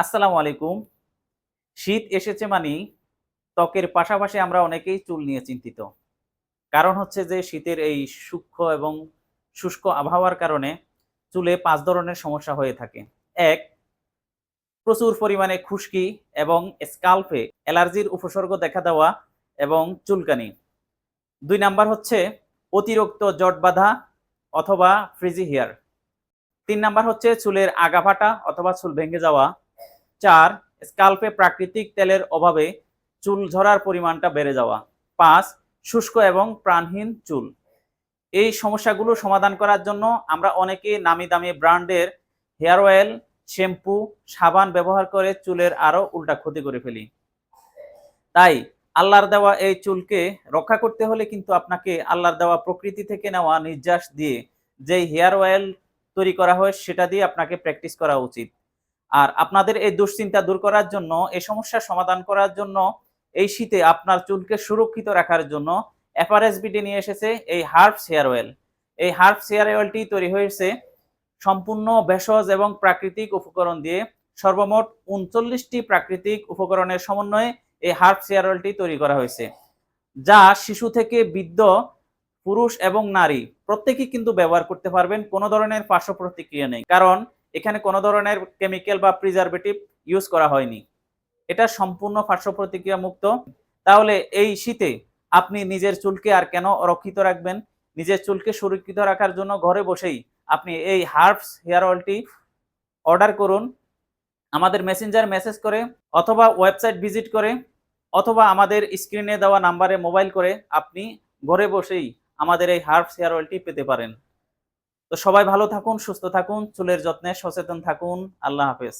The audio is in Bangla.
আসসালামু আলাইকুম। শীত এসেছে মানে ত্বকের পাশাপাশি আমরা অনেকেই চুল নিয়ে চিন্তিত। কারণ হচ্ছে যে শীতের এই সূক্ষ্ম এবং শুষ্ক আবহাওয়ার কারণে চুলে পাঁচ ধরনের সমস্যা হয়ে থাকে। এক, প্রচুর পরিমাণে খুশকি এবং স্কাল্পে অ্যালার্জির উপসর্গ দেখা দেওয়া এবং চুলকানি। দুই নাম্বার হচ্ছে অতিরিক্ত জট বাঁধা অথবা ফ্রিজি হেয়ার। তিন নাম্বার হচ্ছে চুলের আগাভাটা অথবা চুল ভেঙে যাওয়া চার স্কাল্পে প্রাকৃতিক তেলের অভাবে চুল ঝরার পরিমাণটা বেড়ে যাওয়া। পাঁচ, শুষ্ক এবং প্রাণহীন চুল। এই সমস্যাগুলো সমাধান করার জন্য আমরা অনেকে নামি দামি ব্র্যান্ডের হেয়ার অয়েল, শ্যাম্পু, সাবান ব্যবহার করে চুলের আরও উল্টা ক্ষতি করে ফেলি। তাই আল্লাহর দেওয়া এই চুলকে রক্ষা করতে হলে কিন্তু আপনাকে আল্লাহর দেওয়া প্রকৃতি থেকে নেওয়া নির্যাস দিয়ে যেই হেয়ার অয়েল তৈরি করা হয় সেটা দিয়ে আপনাকে প্র্যাকটিস করা উচিত। আর আপনাদের এই দুশ্চিন্তা দূর করার জন্য, এই সমস্যার সমাধান করার জন্য, এই শীতে আপনার চুলকে সুরক্ষিত রাখার জন্য এফআরএসবিটি নিয়ে এসেছে এই হার্বস হেয়ার অয়েল। এই হার্বস হেয়ার অয়েলটি তৈরি হয়েছে সম্পূর্ণ ভেষজ এবং প্রাকৃতিক উপকরণ দিয়ে। সর্বমোট উনচল্লিশটি প্রাকৃতিক উপকরণের সমন্বয়ে এই হার্বস হেয়ার অয়েলটি তৈরি করা হয়েছে, যা শিশু থেকে বৃদ্ধ, পুরুষ এবং নারী, প্রত্যেকেই কিন্তু ব্যবহার করতে পারবেন। কোনো ধরনের পার্শ্ব প্রতিক্রিয়া নেই। কারণ এখানে কোনো ধরনের কেমিক্যাল বা প্রিজারভেটিভ ইউজ করা হয়নি। এটা সম্পূর্ণ পার্শ্ব প্রতিক্রিয়া মুক্ত তাহলে এই শীতে আপনি নিজের চুলকে আর কেন রক্ষিত রাখবেন? নিজের চুলকে সুরক্ষিত রাখার জন্য ঘরে বসেই আপনি এই হার্বস হেয়ার অয়েলটি অর্ডার করুন। আমাদের মেসেঞ্জার মেসেজ করে অথবা ওয়েবসাইট ভিজিট করে অথবা আমাদের স্ক্রিনে দেওয়া নাম্বারে মোবাইল করে আপনি ঘরে বসেই আমাদের এই হার্বস হেয়ার অয়েলটি পেতে পারেন। তো সবাই ভালো থাকুন সুস্থ থাকুন চুলের যত্নে সচেতন থাকুন। আল্লাহ হাফেজ।